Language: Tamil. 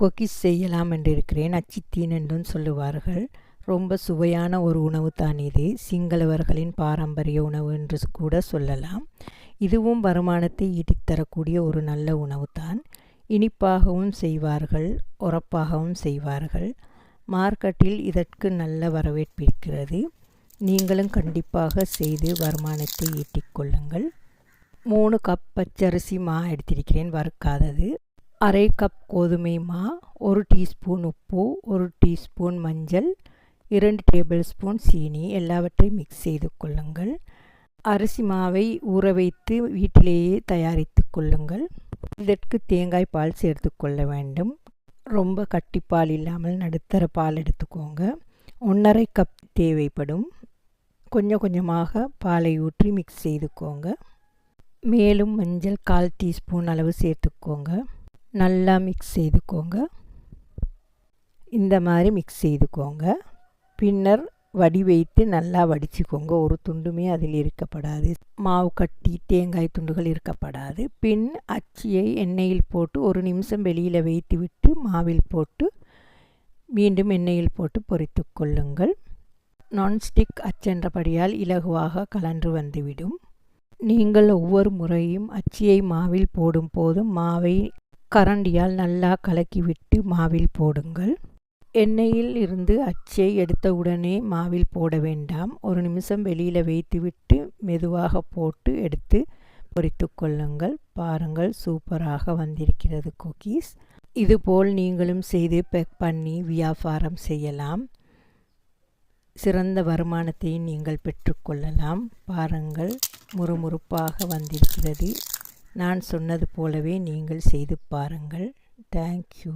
கொக்கிஸ் செய்யலாம் என்று இருக்கிறேன் அச்சித்தீன் என்றும் சொல்லுவார்கள். ரொம்ப சுவையான ஒரு உணவு தான் இது. சிங்களவர்களின் பாரம்பரிய உணவு என்று கூட சொல்லலாம். இதுவும் வருமானத்தை ஈட்டித்தரக்கூடிய ஒரு நல்ல உணவு தான். இனிப்பாகவும் செய்வார்கள் உரப்பாகவும் செய்வார்கள். மார்க்கெட்டில் இதற்கு நல்ல வரவேற்பு இருக்கிறது. நீங்களும் கண்டிப்பாக செய்து வருமானத்தை ஈட்டிக்கொள்ளுங்கள் மூணு கப் பச்சரிசி மா எடுத்திருக்கிறேன் வறுக்காதது. அரை கப் கோதுமை மா ஒரு டீஸ்பூன் உப்பு ஒரு டீஸ்பூன் மஞ்சள் இரண்டு டேபிள் ஸ்பூன் சீனி எல்லாவற்றையும் மிக்ஸ் செய்து கொள்ளுங்கள். அரிசி மாவை ஊற வைத்து வீட்டிலேயே தயாரித்து கொள்ளுங்கள். இதற்கு தேங்காய் பால் சேர்த்து கொள்ள வேண்டும். ரொம்ப கட்டிப்பால் இல்லாமல் நடுத்தர பால் எடுத்துக்கோங்க. ஒன்றரை கப் தேவைப்படும். கொஞ்சம் கொஞ்சமாக பாலை ஊற்றி மிக்ஸ் செய்துக்கோங்க. மேலும் மஞ்சள் கால் டீஸ்பூன் அளவு சேர்த்துக்கோங்க. நல்லா மிக்ஸ் செய்துக்கோங்க. இந்த மாதிரி மிக்ஸ் செய்துக்கோங்க. பின்னர் வடி வைத்து நல்லா வடிச்சுக்கோங்க. ஒரு துண்டுமே அதில் இருக்கப்படாது. மாவு கட்டி தேங்காய் துண்டுகள் இருக்கப்படாது. பின் அச்சியை எண்ணெயில் போட்டு ஒரு நிமிஷம் வெளியில் வைத்து விட்டு மாவில் போட்டு மீண்டும் எண்ணெயில் போட்டு பொறித்து கொள்ளுங்கள். நான்ஸ்டிக் அச்சென்றபடியால் இலகுவாக கலன்று வந்துவிடும். நீங்கள் ஒவ்வொரு முறையும் அச்சியை மாவில் போடும் போதும் மாவை கரண்டியால் நல்லா கலக்கிவிட்டு மாவில் போடுங்கள். எண்ணெயில் இருந்து அச்சை எடுத்தவுடனே மாவில் போட வேண்டாம். ஒரு நிமிஷம் வெளியில் வைத்துவிட்டு மெதுவாக போட்டு எடுத்து பொறித்து கொள்ளுங்கள். பாருங்கள் சூப்பராக வந்திருக்கிறது குக்கீஸ். இதுபோல் நீங்களும் செய்து பேக் பண்ணி வியாபாரம் செய்யலாம். சிறந்த வருமானத்தை நீங்கள் பெற்றுக்கொள்ளலாம் பாருங்கள் முறுமுறுப்பாக வந்திருக்கிறது. நான் சொன்னது போலவே நீங்கள் செய்து பாருங்கள். தேங்க்யூ